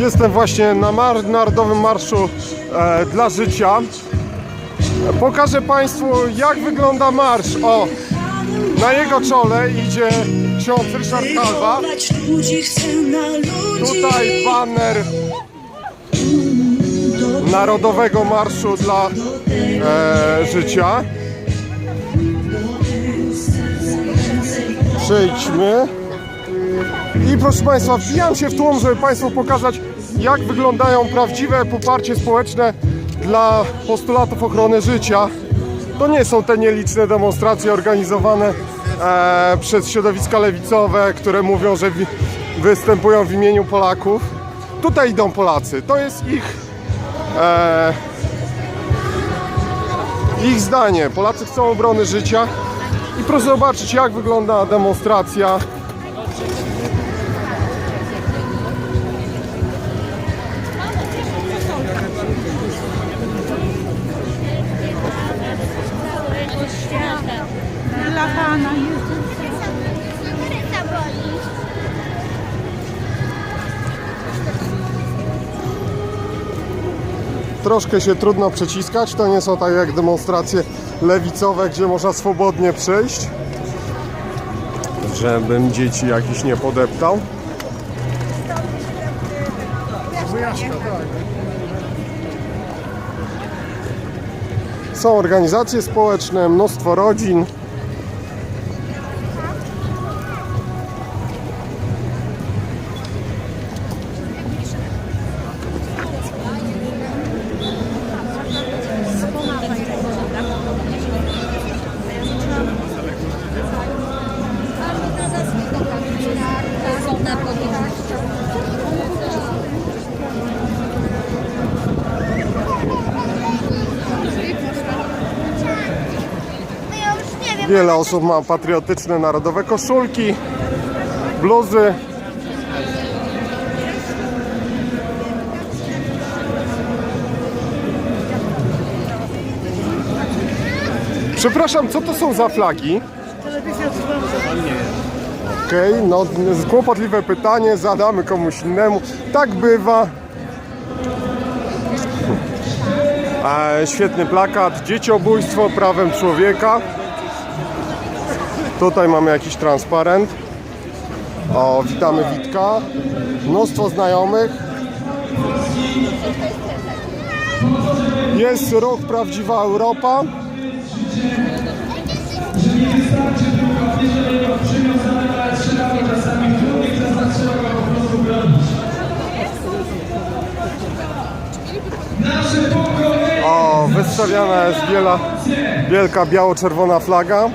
Jestem właśnie na mar Narodowym Marszu e, dla Życia. Pokażę Państwu, jak wygląda marsz. O, na jego czole idzie ksiądz Ryszard Kalwa. Tutaj baner Narodowego Marszu dla e, Życia. Przejdźmy. I proszę Państwa, wbijam się w tłum, żeby Państwu pokazać, jak wyglądają prawdziwe poparcie społeczne dla postulatów ochrony życia. To nie są te nieliczne demonstracje organizowane e, przez środowiska lewicowe, które mówią, że wi- występują w imieniu Polaków. Tutaj idą Polacy. To jest ich e, ich zdanie. Polacy chcą obrony życia. I proszę zobaczyć, jak wygląda demonstracja. Dla Pana. Troszkę się trudno przeciskać. To nie są tak jak demonstracje lewicowe, gdzie można swobodnie przejść. Żebym dzieci jakiś nie podeptał. Są organizacje społeczne, mnóstwo rodzin. Wiele osób ma patriotyczne, narodowe koszulki, bluzy. Przepraszam, co to są za flagi? Okej, no kłopotliwe pytanie, zadamy komuś innemu. Tak bywa. E, świetny plakat, dzieciobójstwo prawem człowieka. Tutaj mamy jakiś transparent. O, witamy Witka. Mnóstwo znajomych. Jest rok Prawdziwa Europa. O, wystawiana jest wiela, wielka biało-czerwona flaga.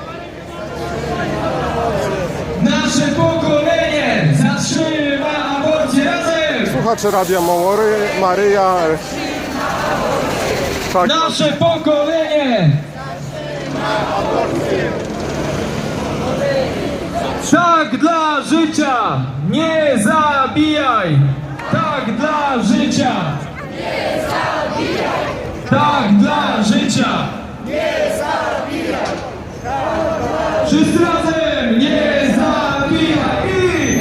Nasze pokolenie zatrzyma aborcję razem! Słuchacze Radia Małory, Maryja. Tak, Nasze pokolenie! Tak dla życia! Nie zabijaj! Tak dla życia! Nie zabijaj! Tak dla życia! Nie zabijaj! Wszyscy razem! Nie zabijaj! I...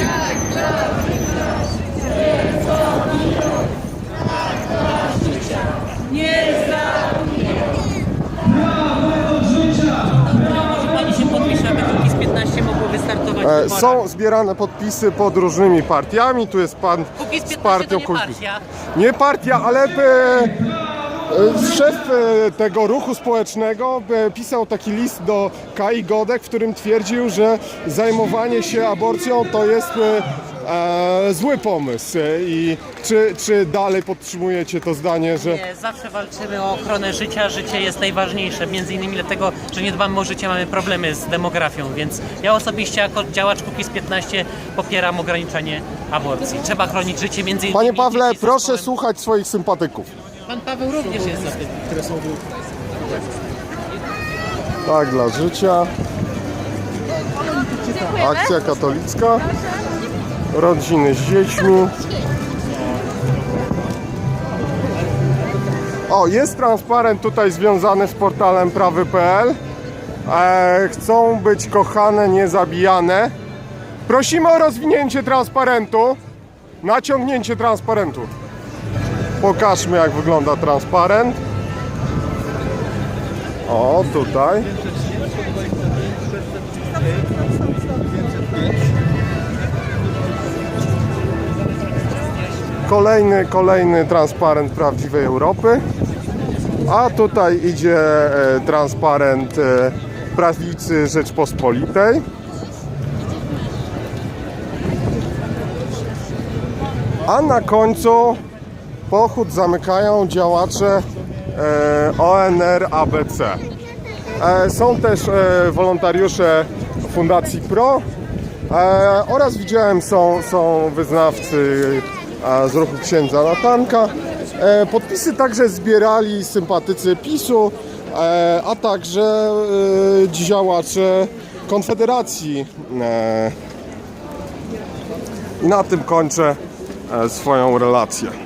Prawo do życia! Pani się podpisze, aby Kukiz 15 mogło wystartować w e, są zbierane podpisy pod różnymi partiami. Tu jest pan Kukiz z 15 partią to nie Kukiz. partia. Nie partia, ale e, szef e, tego ruchu społecznego e, pisał taki list do Kai Godek, w którym twierdził, że zajmowanie się aborcją to jest e, e, zły pomysł. E, I czy, czy dalej podtrzymujecie to zdanie, że Nie, Zawsze walczymy o ochronę życia. Życie jest najważniejsze. Między innymi dlatego, że nie dbamy o życie, mamy problemy z demografią, więc ja osobiście jako działacz Kukiz 15 popieram ograniczanie aborcji. Trzeba chronić życie między innymi Panie Pawle, z proszę słuchać swoich sympatyków. Pan Paweł również jest za tym. Tak, dla życia. Akcja katolicka. Rodziny z dziećmi. O, jest transparent tutaj związany z portalem prawy.pl. E, chcą być kochane, nie zabijane. Prosimy o rozwinięcie transparentu. naciągnięcie transparentu. Pokażmy jak wygląda transparent. O, tutaj. Kolejny, kolejny transparent prawdziwej Europy. A tutaj idzie e, transparent e, prawicy Rzeczpospolitej. A na końcu pochód zamykają działacze e, ONR ABC. E, są też e, wolontariusze Fundacji PRO oraz widziałem są, są wyznawcy z ruchu księdza Natanka. Podpisy także zbierali sympatycy PiSu, a także działacze Konfederacji. I na tym kończę swoją relację.